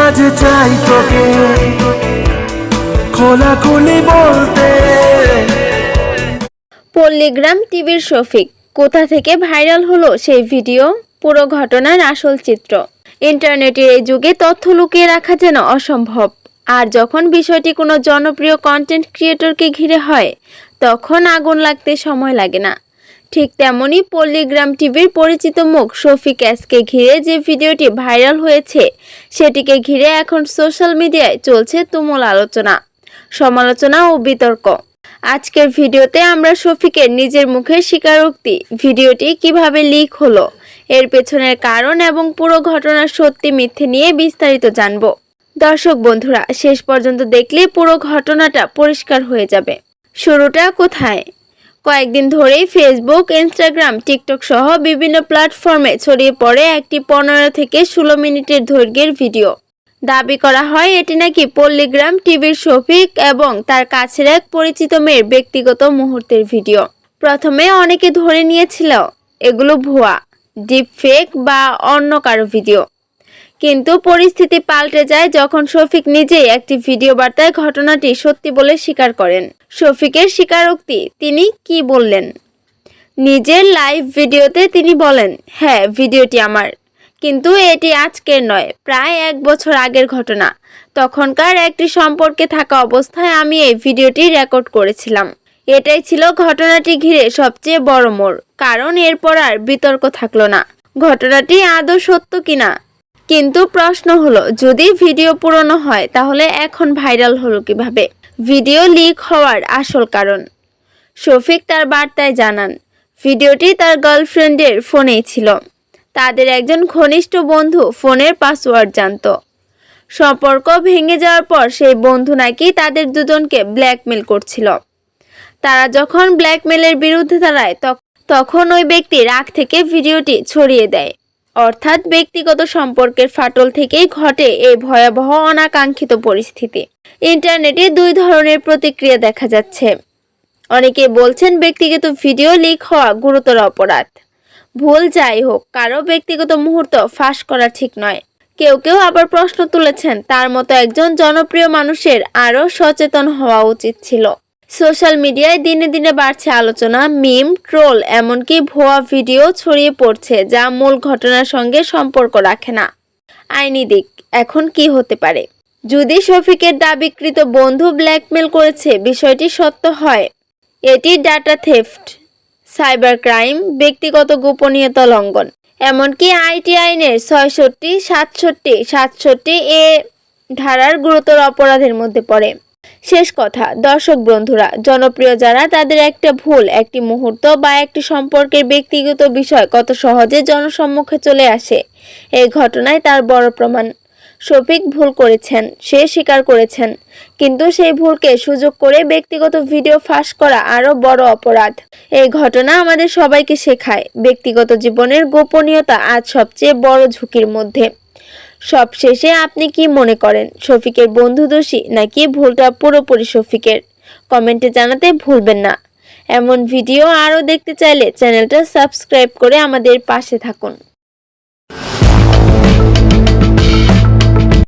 আজ চাই তোকে। খোলাখুলি বলতে। পল্লীগ্রাম টিভির শফিক, কোথা থেকে ভাইরাল হলো সেই ভিডিও? পুরো ঘটনার আসল চিত্র। ইন্টারনেটের এই যুগে তথ্য লুকিয়ে রাখা যেন অসম্ভব। আর যখন বিষয়টি কোনো জনপ্রিয় কন্টেন্ট ক্রিয়েটরকে ঘিরে হয়, তখন আগুন লাগতে সময় লাগে না। ঠিক তেমনই পল্লীগ্রাম টিভির পরিচিত মুখ শফিক এসকে ঘিরে যে ভিডিওটি ভাইরাল হয়েছে, সেটিকে ঘিরে এখন সোশ্যাল মিডিয়ায় চলছে তুমুল আলোচনা, সমালোচনা ও বিতর্ক। আজকের ভিডিওতে আমরা শফিকের নিজের মুখে স্বীকারোক্তি, ভিডিওটি কীভাবে লিক হলো, এর পেছনের কারণ এবং পুরো ঘটনার সত্যি মিথ্যে নিয়ে বিস্তারিত জানব। দর্শক বন্ধুরা, শেষ পর্যন্ত দেখলে পুরো ঘটনাটা পরিষ্কার হয়ে যাবে। শুরুটা কোথায়? কয়েকদিন ধরেই ফেসবুক ইনস্টাগ্রাম টিকটক সহ বিভিন্ন প্ল্যাটফর্মে ছড়িয়ে পড়ে একটি পনেরো থেকে ষোলো মিনিটের দৈর্ঘ্যের ভিডিও দাবি করা হয় এটি নাকি পল্লীগ্রাম টিভির শফিক এবং তার কাছের এক পরিচিত মেয়ের ব্যক্তিগত মুহূর্তের ভিডিও প্রথমে অনেকে ধরে নিয়েছিল, এগুলো ভুয়া ডিপ ফেক বা অন্য কারও ভিডিও কিন্তু পরিস্থিতি পাল্টে যায় যখন শফিক নিজেই একটি ভিডিও বার্তায় ঘটনাটি সত্যি বলে স্বীকার করেন। শফিকের স্বীকারোক্তি তিনি কি বললেন? নিজের লাইভ ভিডিওতে তিনি বলেন হ্যাঁ ভিডিওটি আমার। কিন্তু এটি আজকের নয়, প্রায় এক বছর আগের ঘটনা। তখনকার একটি সম্পর্কে থাকা অবস্থায় আমি এই ভিডিওটি রেকর্ড করেছিলাম। এটাই ছিল ঘটনাটি ঘিরে সবচেয়ে বড় মোড়। কারণ এরপর আর বিতর্ক থাকল না। ঘটনাটি আদৌ সত্য কিনা কিন্তু প্রশ্ন হলো, যদি ভিডিও পুরনো হয়, তাহলে এখন ভাইরাল হলো কীভাবে? ভিডিও লিক হওয়ার আসল কারণ। শফিক তার বার্তায় জানান, ভিডিওটি তার গার্লফ্রেন্ডের ফোনেই ছিল। তাদের একজন ঘনিষ্ঠ বন্ধু ফোনের পাসওয়ার্ড জানতো। সম্পর্ক ভেঙে যাওয়ার পর সেই বন্ধু নাকি তাদের দুজনকে ব্ল্যাকমেল করছিল। তারা যখন ব্ল্যাকমেলের বিরুদ্ধে দাঁড়ায়, তখ- তখন ওই ব্যক্তি রাগ থেকে ভিডিওটি ছড়িয়ে দেয়। অর্থাৎ ব্যক্তিগত সম্পর্কের ফাটল থেকেই ঘটে এই ভয়াবহ অনাকাঙ্ক্ষিত পরিস্থিতি। ইন্টারনেটে দুই ধরনের প্রতিক্রিয়া দেখা যাচ্ছে। অনেকে বলছেন ব্যক্তিগত ভিডিও লিক হওয়া গুরুতর অপরাধ। ভুল যাই হোক, কারও ব্যক্তিগত মুহূর্ত ফাঁস করা ঠিক নয়। কেউ কেউ আবার প্রশ্ন তুলেছেন, তার মতো একজন জনপ্রিয় মানুষের আরও সচেতন হওয়া উচিত ছিল। সোশ্যাল মিডিয়ায় দিনে দিনে বাড়ছে আলোচনা, মিম, ট্রোল, এমনকি ভুয়া ভিডিও ছড়িয়ে পড়ছে, যা মূল ঘটনার সঙ্গে সম্পর্ক রাখে না। আইনি দিক, এখন কি হতে পারে? যদি শফিকের দাবিকৃত বন্ধু ব্ল্যাকমেল করেছে, বিষয়টি সত্য হয়। এটি ডাটা থেফট, সাইবার ক্রাইম, ব্যক্তিগত গোপনীয়তা লঙ্ঘন। এমনকি আইটি আইনের ছয়ষট্টি, সাতষট্টি সাতষট্টি এ ধারার গুরুতর অপরাধের মধ্যে পড়ে। শেষ কথা, দর্শক বন্ধুরা, জনপ্রিয় যারা, তাদের একটা ভুল, একটি মুহূর্ত বা একটি সম্পর্কের ব্যক্তিগত বিষয় কত সহজে জনসম্মুখে চলে আসে। এই ঘটনায় তার বড় প্রমাণ, শফিক ভুল করেছেন, সে স্বীকার করেছেন। কিন্তু সেই ভুলকে সুযোগ করে ব্যক্তিগত ভিডিও ফাঁস করা আরও বড় অপরাধ। এই ঘটনা আমাদের সবাইকে শেখায়, ব্যক্তিগত জীবনের গোপনীয়তা আজ সবচেয়ে বড় ঝুঁকির মধ্যে। সবশেষে আপনি কি মনে করেন, শফিকের বন্ধু দোষী নাকি ভুলটা পুরোপুরি শফিকের? কমেন্টে জানাতে ভুলবেন না। এমন ভিডিও আরও দেখতে চাইলে চ্যানেলটা সাবস্ক্রাইব করে আমাদের পাশে থাকুন।